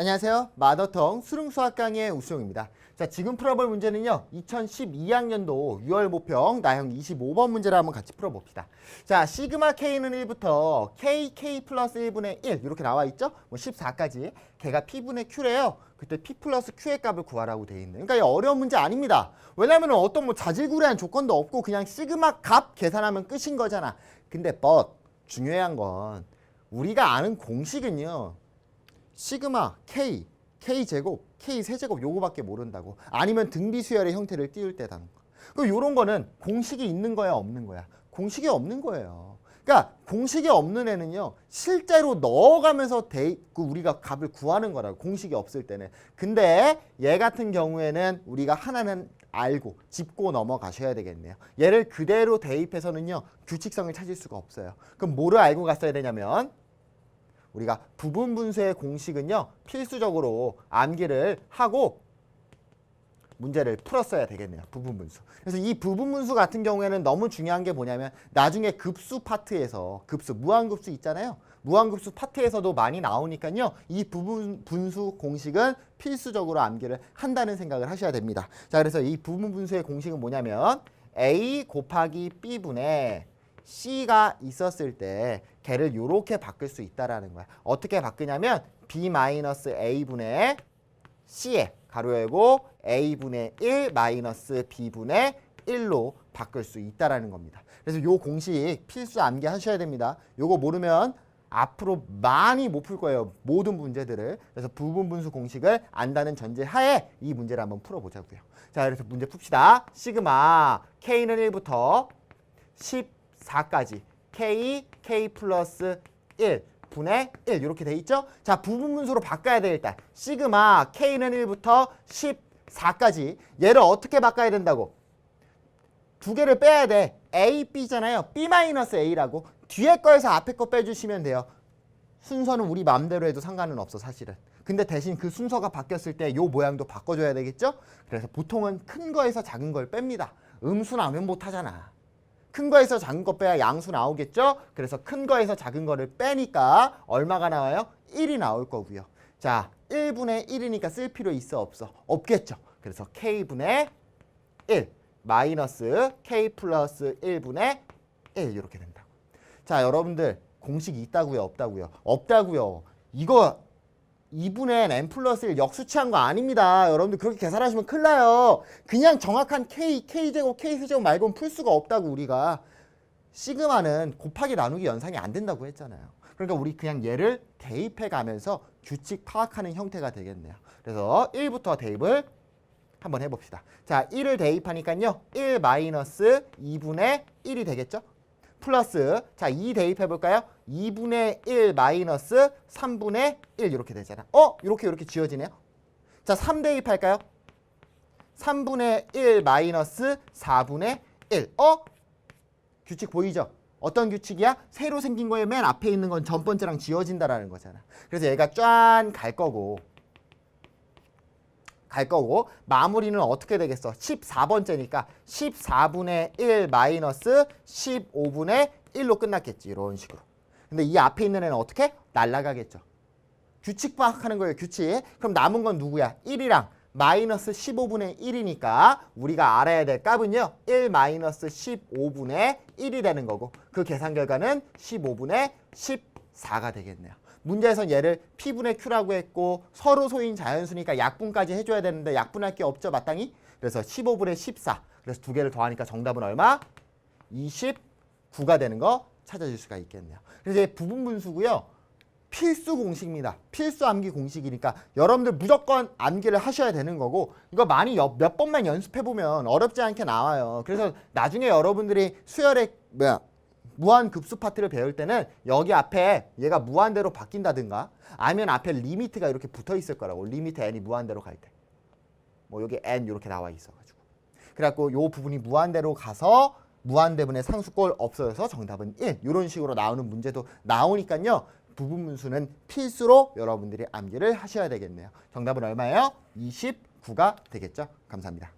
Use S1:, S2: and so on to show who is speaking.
S1: 안녕하세요. 마더텅 수능수학 강의 우수영입니다. 자, 지금 풀어볼 문제는요. 2012학년도 6월 모평 나형 25번 문제를 한번 같이 풀어봅시다. 자, 시그마 K는 1부터 KK 플러스 1분의 1 이렇게 나와 있죠? 뭐 14까지. 걔가 P분의 Q래요. 그때 P 플러스 Q의 값을 구하라고 돼 있는. 그러니까 이 어려운 문제 아닙니다. 왜냐면 어떤 뭐 자질구레한 조건도 없고 그냥 시그마 값 계산하면 끝인 거잖아. 근데 but 중요한 건 우리가 아는 공식은요. 시그마 K, K 제곱, K 세제곱 요거밖에 모른다고. 아니면 등비 수열의 형태를 띄울 때다는 거. 그럼 요런 거는 공식이 있는 거야, 없는 거야? 공식이 없는 거예요. 그러니까 공식이 없는 애는요. 실제로 넣어가면서 대, 그 우리가 값을 구하는 거라고. 공식이 없을 때는. 근데 얘 같은 경우에는 우리가 하나는 알고 짚고 넘어가셔야 되겠네요. 얘를 그대로 대입해서는요. 규칙성을 찾을 수가 없어요. 그럼 뭐를 알고 갔어야 되냐면 우리가 부분 분수의 공식은요 필수적으로 암기를 하고 문제를 풀었어야 되겠네요 부분 분수. 그래서 이 부분 분수 같은 경우에는 너무 중요한 게 뭐냐면 나중에 급수 파트에서 급수 무한급수 있잖아요. 무한급수 파트에서도 많이 나오니까요 이 부분 분수 공식은 필수적으로 암기를 한다는 생각을 하셔야 됩니다. 자 그래서 이 부분 분수의 공식은 뭐냐면 a 곱하기 b분의 C가 있었을 때 걔를 이렇게 바꿀 수 있다라는 거야. 어떻게 바꾸냐면 B-A분의 C에 가로 열고 A분의 1 마이너스 B분의 1로 바꿀 수 있다라는 겁니다. 그래서 요 공식 필수 암기하셔야 됩니다. 요거 모르면 앞으로 많이 못 풀 거예요. 모든 문제들을. 그래서 부분 분수 공식을 안다는 전제 하에 이 문제를 한번 풀어보자고요. 자, 그래서 문제 풉시다. 시그마 K는 1부터 10 4까지. K k 플러스 1 분의 1 이렇게 돼 있죠? 자 부분 분수로 바꿔야 돼 일단. 시그마 k는 1부터 14까지. 얘를 어떻게 바꿔야 된다고? 두 개를 빼야 돼. A, b잖아요. B 마이너스 a라고. 뒤에 거에서 앞에 거 빼주시면 돼요. 순서는 우리 마음대로 해도 상관은 없어 사실은. 근데 대신 그 순서가 바뀌었을 때 요 모양도 바꿔줘야 되겠죠? 그래서 보통은 큰 거에서 작은 걸 뺍니다. 음수 나오면 못하잖아 큰 거에서 작은 거 빼야 양수 나오겠죠? 그래서 큰 거에서 작은 거를 빼니까 얼마가 나와요? 1이 나올 거고요. 자, 1분의 1이니까 쓸 필요 있어 없어? 없겠죠. 그래서 k분의 1 마이너스 k 플러스 1분의 1 이렇게 된다고. 자, 여러분들 공식이 있다고요? 없다고요? 없다고요. 이거 2분의 n 플러스 1 역수치한 거 아닙니다. 여러분들 그렇게 계산하시면 큰일 나요. 그냥 정확한 k, k제곱, k수제곱 말고는 풀 수가 없다고 우리가. 시그마는 곱하기 나누기 연산이 안 된다고 했잖아요. 그러니까 우리 그냥 얘를 대입해 가면서 규칙 파악하는 형태가 되겠네요. 그래서 1부터 대입을 한번 해봅시다. 자, 1을 대입하니까요. 1 마이너스 2분의 1이 되겠죠? 플러스 자 2 대입해 볼까요? 2분의 1 마이너스 3분의 1 이렇게 되잖아. 어? 이렇게 이렇게 지워지네요. 자 3 대입할까요? 3분의 1 마이너스 4분의 1. 어? 규칙 보이죠? 어떤 규칙이야? 새로 생긴 거에 맨 앞에 있는 건 전 번째랑 지워진다라는 거잖아. 그래서 얘가 짠갈 거고 갈 거고 마무리는 어떻게 되겠어? 14번째니까 14분의 1 마이너스 15분의 1로 끝났겠지. 이런 식으로. 근데 이 앞에 있는 애는 어떻게? 날라가겠죠. 규칙 파악하는 거예요. 규칙. 그럼 남은 건 누구야? 1이랑 마이너스 15분의 1이니까 우리가 알아야 될 값은요. 1 마이너스 15분의 1이 되는 거고 그 계산 결과는 15분의 14가 되겠네요. 문제에선 얘를 P분의 Q라고 했고 서로 소인 자연수니까 약분까지 해줘야 되는데 약분할 게 없죠 마땅히? 그래서 15분의 14 그래서 두 개를 더하니까 정답은 얼마? 29가 되는 거 찾아줄 수가 있겠네요. 그래서 얘 부분 분수고요. 필수 공식입니다. 필수 암기 공식이니까 여러분들 무조건 암기를 하셔야 되는 거고 이거 많이 여- 몇 번만 연습해 보면 어렵지 않게 나와요. 그래서 나중에 여러분들이 수열의 뭐야 무한 급수 파트를 배울 때는 여기 앞에 얘가 무한대로 바뀐다든가 아니면 앞에 리미트가 이렇게 붙어 있을 거라고. 리미트 n이 무한대로 갈 때. 뭐 여기 n 이렇게 나와 있어가지고. 그래갖고 요 부분이 무한대로 가서 무한대분의 상수꼴 없어져서 정답은 1 이런 식으로 나오는 문제도 나오니까요. 부분 분수는 필수로 여러분들이 암기를 하셔야 되겠네요. 정답은 얼마예요? 29가 되겠죠? 감사합니다